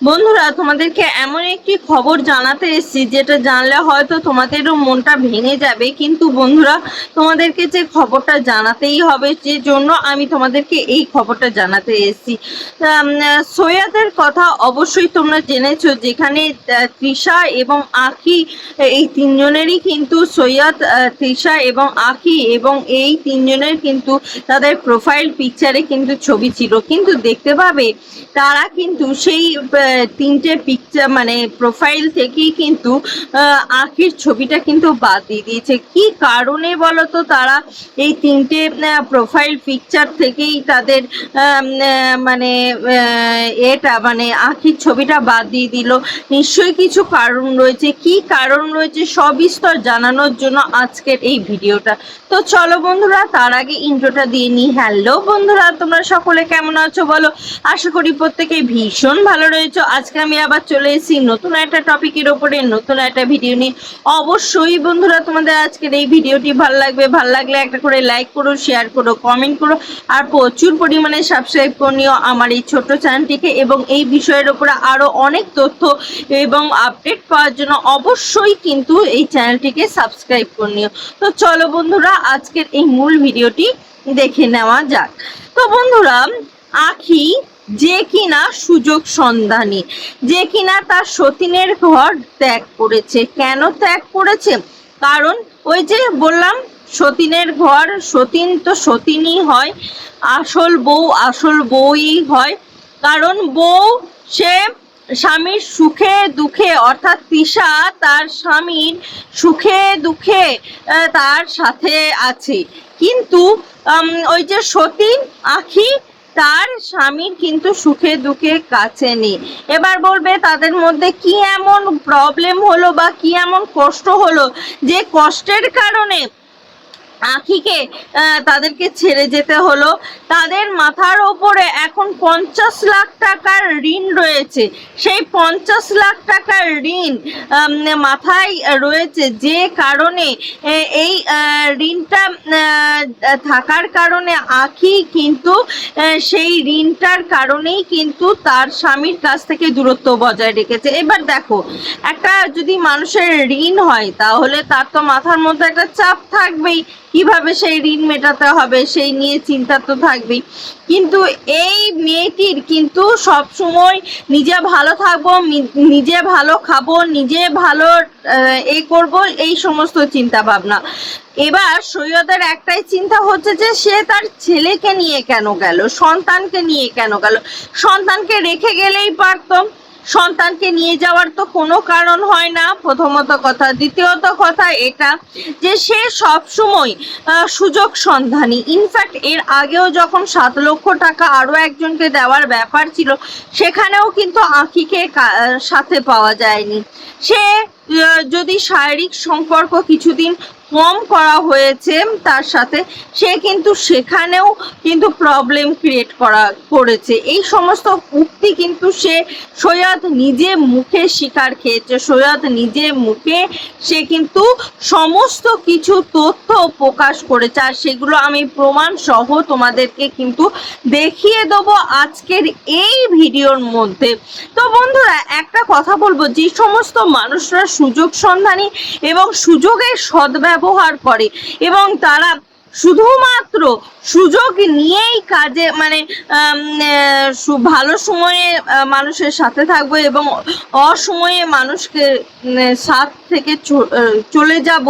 বন্ধুরা তোমাদেরকে এমন একটি খবর জানাতে এসেছি যেটা জানলে হয়তো তোমাদেরও মনটা ভেঙে যাবে। কিন্তু বন্ধুরা তোমাদেরকে যে খবরটা জানাতেই হবে যে জন্য আমি তোমাদেরকে এই খবরটা জানাতে এসেছি। আহ, কথা অবশ্যই তোমরা জেনেছো যেখানে তৃষা এবং আখি এই তিনজনেরই কিন্তু সৈয়দ তৃষা এবং আখি এবং এই তিনজনের কিন্তু তাদের প্রোফাইল পিকচারে কিন্তু ছবি ছিল। কিন্তু দেখতে পাবে তারা কিন্তু সেই তিনটে পিকচার মানে প্রোফাইল থেকেই কিন্তু আখির ছবিটা কিন্তু বাদ দিয়ে দিয়েছে। কি কারণে বলতো তারা এই তিনটে প্রোফাইল পিকচার থেকেই তাদের মানে এটা মানে আখির ছবিটা বাদ দিয়ে দিল? নিশ্চয়ই কিছু কারণ রয়েছে। কি কারণ রয়েছে সবিস্তর জানানোর জন্য আজকের এই ভিডিওটা। তো চলো বন্ধুরা, তার আগে ইন্ট্রোটা দিয়ে নিই হ্যালো বন্ধুরা, তোমরা সকলে কেমন আছো বলো? আশা করি প্রত্যেকে ভীষণ ভালো রয়েছো। আজকে আমি আবার চলে এসেছি নতুন একটা টপিকের ওপরে, নতুন একটা ভিডিও নিয়ে। অবশ্যই বন্ধুরা, তোমাদের আজকের এই ভিডিওটি ভালো লাগবে। ভালো লাগলে একটা করে লাইক করো শেয়ার করো কমেন্ট করো, আর প্রচুর পরিমাণে সাবস্ক্রাইব করে নিও আমার এই ছোট্ট চ্যানেলটিকে এবং এই বিষয়ের ওপরে আরও অনেক তথ্য এবং আপডেট পাওয়ার জন্য অবশ্যই কিন্তু এই চ্যানেলটিকে সাবস্ক্রাইব করে নিও। তো চলো বন্ধুরা, আজকের এই মূল ভিডিওটি দেখে নেওয়া যাক। তো বন্ধুরা, আখি যে কিনা সুযোগ সন্ধানী, যে কিনা তার সতীনের ঘর ত্যাগ করেছে। কেন ত্যাগ করেছে? কারণ ওই যে বললাম, সতীনের ঘর, সতীন তো সতীনই হয়, আসল বউ আসল বউই হয়। কারণ বউ, সে স্বামীর সুখে দুঃখে, অর্থাৎ তিশা তার স্বামীর সুখে দুঃখে তার সাথে আছে। কিন্তু ওই যে সতীন আখি তার স্বামীর কিন্তু সুখে দুঃখে কাছে নেই। এবার বলবে, তাদের মধ্যে কি এমন প্রবলেম হলো বা কি এমন কষ্ট হলো? যে কষ্টের কারণে আখিকে তাদেরকে ছেড়ে যেতে হলো। তাদের মাথার ওপরে এখন পঞ্চাশ লাখ টাকার ঋণ রয়েছে। সেই পঞ্চাশ লাখ টাকার ঋণ মাথায় রয়েছে যে কারণে এই ঋণটা থাকার কারণে আখি কিন্তু সেই ঋণটার কারণেই কিন্তু তার স্বামীর কাছ থেকে দূরত্ব বজায় রেখেছে। এবার দেখো, একটা যদি মানুষের ঋণ হয়, তাহলে তার তো মাথার মধ্যে একটা চাপ থাকবেই। কীভাবে সেই ঋণ মেটাতে হবে, সেই নিয়ে চিন্তা তো থাকবেই। কিন্তু এই মেয়েটির কিন্তু সব সময় নিজে ভালো থাকব নিজে ভালো খাব, নিজে ভালো এ করব, এই সমস্ত চিন্তা ভাবনা। এবার সৈয়দের একটাই চিন্তা হচ্ছে যে সে তার ছেলেকে নিয়ে কেন গেল, সন্তানকে নিয়ে কেন গেল? সন্তানকে রেখে গেলেই পারতো। সন্তানকে নিয়ে যাওয়ার তো কোনো কারণ হয় না। প্রথমত কথা। দ্বিতীয়ত কথা এটা যে সে সব সময় সুযোগ সন্ধানী। ইনফ্যাক্ট এর আগেও যখন সাত লক্ষ টাকা আরও একজনকে দেওয়ার ব্যাপার ছিল, সেখানেও কিন্তু আঁকিকে সাথে পাওয়া যায়নি। সে যদি শারীরিক সম্পর্ক কিছুদিন কম করা হয়েছে তার সাথে, সে কিন্তু সেখানেও কিন্তু প্রবলেম ক্রিয়েট করা করেছে। এই সমস্ত উক্তি কিন্তু সে সৈয়দ নিজে মুখে স্বীকার খেয়েছে। সৈয়দ নিজে মুখে সে কিন্তু সমস্ত কিছু তথ্য প্রকাশ করেছে। আর সেগুলো আমি প্রমাণ সহ তোমাদেরকে কিন্তু দেখিয়ে দেবো আজকের এই ভিডিওর মধ্যে। তো বন্ধুরা, একটা কথা বলব, যে সমস্ত মানুষরা সুযোগ সন্ধানী এবং সুযোগের সদ্ব্যবহার করে। এবং তারা শুধুমাত্র সুযোগ নিয়েই কাজে মানে ভালো সময়ে মানুষের সাথে থাকব এবং অসময়ে মানুষকে সাথ থেকে চলে যাব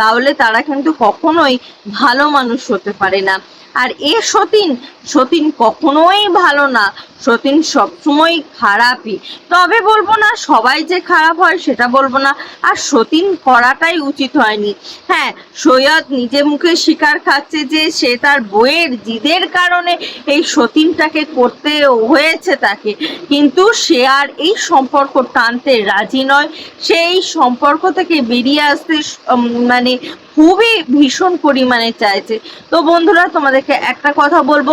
তাহলে তারা কিন্তু কখনোই ভালো মানুষ হতে পারে না। আর এ সতীন সতীন কখনোই ভালো না। সতীন সবসময় খারাপই। তবে বলব না সবাই যে খারাপ হয় সেটা বলব না। আর সতীন করাটাই উচিত হয়নি। হ্যাঁ সৈয়দ নিজে মুখে শিকার খাচ্ছে যে সে তার বইয়ের জিদের কারণে এই সতীনটাকে করতে হয়েছে তাকে। কিন্তু সে আর এই সম্পর্ক টানতে রাজি নয়। সেই সম্পর্ক থেকে বেরিয়ে আসতে উম, মানে খুবই ভীষণ পরিমাণে চাইছে। তো বন্ধুরা তোমাদেরকে একটা কথা বলব।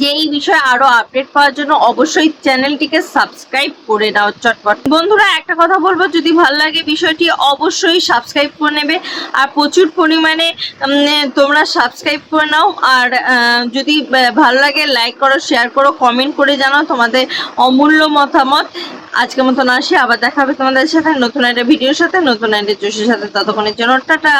যে এই বিষয়ে আরও আপডেট পাওয়ার জন্য অবশ্যই চ্যানেলটিকে সাবস্ক্রাইব করে নাও চটপট। বন্ধুরা, একটা কথা বলব, যদি ভালো লাগে বিষয়টি অবশ্যই সাবস্ক্রাইব করে নেবে। আর প্রচুর পরিমাণে তোমরা সাবস্ক্রাইব করে নাও। আর যদি ভালো লাগে লাইক করো শেয়ার করো কমেন্ট করে জানাও তোমাদের অমূল্য মতামত। আজকের মতন আসি, আবার দেখা হবে তোমাদের সাথে নতুন একটা ভিডিওর সাথে, নতুন একটা জোশের সাথে। ততক্ষণের জন্য টাটা।